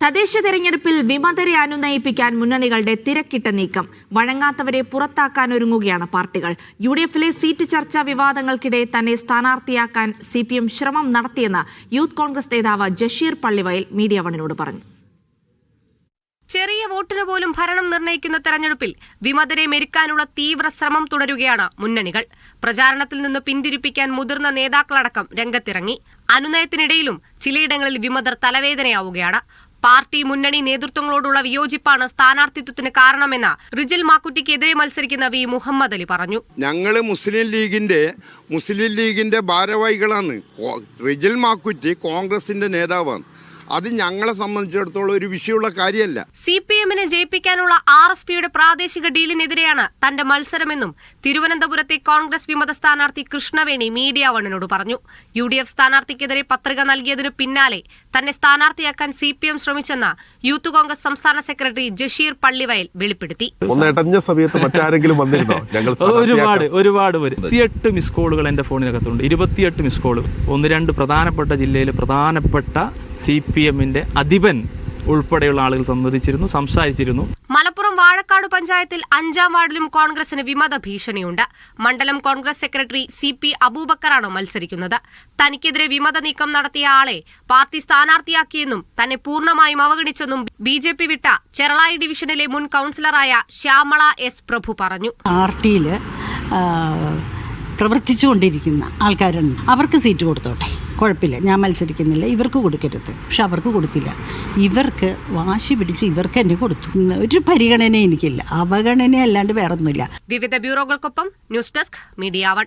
തദ്ദേശ തെരഞ്ഞെടുപ്പിൽ വിമതരെ അനുനയിപ്പിക്കാൻ മുന്നണികളുടെ തിരക്കിട്ട നീക്കം. വഴങ്ങാത്തവരെ പുറത്താക്കാൻ ഒരുങ്ങുകയാണ് പാർട്ടികൾ. യു ഡി എഫിലെ സീറ്റ് ചർച്ചാ വിവാദങ്ങൾക്കിടെ തന്നെ സ്ഥാനാർത്ഥിയാക്കാൻ സി പി എം ശ്രമം നടത്തിയെന്ന് യൂത്ത് കോൺഗ്രസ് നേതാവ് ജഷീർ പള്ളിവയൽ മീഡിയ വണിനോട് പറഞ്ഞു. ചെറിയ വോട്ടിന് പോലും ഭരണം നിർണയിക്കുന്ന തെരഞ്ഞെടുപ്പിൽ വിമതരെ മെരുക്കാനുള്ള തീവ്ര ശ്രമം തുടരുകയാണ് മുന്നണികൾ. പ്രചാരണത്തിൽ നിന്ന് പിന്തിരിപ്പിക്കാൻ മുതിർന്ന നേതാക്കളടക്കം രംഗത്തിറങ്ങി. അനുനയത്തിനിടയിലും ചിലയിടങ്ങളിൽ വിമതർ തലവേദനയാവുകയാണ്. പാർട്ടി മുന്നണി നേതൃത്വങ്ങളോടുള്ള വിയോജിപ്പാണ് സ്ഥാനാർത്ഥിത്വത്തിന് കാരണമെന്ന് റിജിൽ മാക്കുട്ടിക്കെതിരെ മത്സരിക്കുന്ന വി മുഹമ്മദ് അലി പറഞ്ഞു. ഞങ്ങൾ മുസ്ലിം ലീഗിന്റെ മുസ്ലിം ലീഗിന്റെ ഭാരവാഹികളാണ്. റിജിൽ മാക്കുറ്റി കോൺഗ്രസിന്റെ നേതാവാണ്. അത് ഞങ്ങളെ സംബന്ധിച്ചിടത്തോളം ഒരു വിഷയമുള്ള കാര്യമല്ല. സി പി എമ്മിനെ ജയിപ്പിക്കാനുള്ള ആർ എസ് പിയുടെ പ്രാദേശിക ഡീലിനെതിരെയാണ് തന്റെ മത്സരമെന്നും തിരുവനന്തപുരത്തെ കോൺഗ്രസ് വിമത സ്ഥാനാർത്ഥി കൃഷ്ണവേണി മീഡിയ വണ്ണിനോട് പറഞ്ഞു. യു ഡി എഫ് സ്ഥാനാർത്ഥിക്കെതിരെ പത്രിക നൽകിയതിനു പിന്നാലെ തന്നെ സ്ഥാനാർത്ഥിയാക്കാൻ സി പി എം ശ്രമിച്ചെന്ന് യൂത്ത് കോൺഗ്രസ് സംസ്ഥാന സെക്രട്ടറി ജഷീർ പള്ളിവയൽ വെളിപ്പെടുത്തി. സമയത്ത് മറ്റാരെങ്കിലും വന്നിരുന്നോ? ഞങ്ങൾ ഒരുപാട്? ഒരുപാട് പേര്. ഇരുപത്തിയെട്ട് മിസ് കോളുകൾ എന്റെ ഫോണിനകത്തുണ്ട്. ഇരുപത്തിയെട്ട് മിസ് കോൾ ഒന്ന് രണ്ട് പ്രധാനപ്പെട്ട ജില്ലയിലെ പ്രധാനപ്പെട്ട സി പി എമ്മിന്റെ അധിപൻ ഉൾപ്പെടെയുള്ള ആളുകൾ സംവദിച്ചിരുന്നു സംസാരിച്ചിരുന്നു. മലപ്പുറം വാഴക്കാട് പഞ്ചായത്തിൽ അഞ്ചാം വാർഡിലും കോൺഗ്രസിന് വിമത ഭീഷണിയുണ്ട്. മണ്ഡലം കോൺഗ്രസ് സെക്രട്ടറി സി പി അബൂബക്കറാണ് മത്സരിക്കുന്നത്. തനിക്കെതിരെ വിമത നീക്കം നടത്തിയ ആളെ പാർട്ടി സ്ഥാനാർത്ഥിയാക്കിയെന്നും തന്നെ പൂർണമായും അവഗണിച്ചെന്നും ബി ജെ പി വിട്ട ചെറളായി ഡിവിഷനിലെ മുൻ കൗൺസിലറായ ശ്യാമള എസ് പ്രഭു പറഞ്ഞു. പാർട്ടിയിൽ പ്രവർത്തിച്ചുകൊണ്ടിരിക്കുന്ന ആൾക്കാരുണ്ട്. അവർക്ക് സീറ്റ് കൊടുത്തോട്ടെ. കുഴപ്പമില്ല. ഞാൻ മത്സരിക്കുന്നില്ല. ഇവർക്ക് കൊടുക്കരുത്. പക്ഷെ അവർക്ക് കൊടുത്തില്ല. ഇവർക്ക് വാശി പിടിച്ച് ഇവർക്ക് തന്നെ കൊടുത്തു. ഒരു പരിഗണന എനിക്കില്ല. അവഗണന അല്ലാണ്ട് വേറൊന്നുമില്ല. വിവിധ ബ്യൂറോകൾക്കൊപ്പം ന്യൂസ് ഡെസ്ക് മീഡിയ വൺ.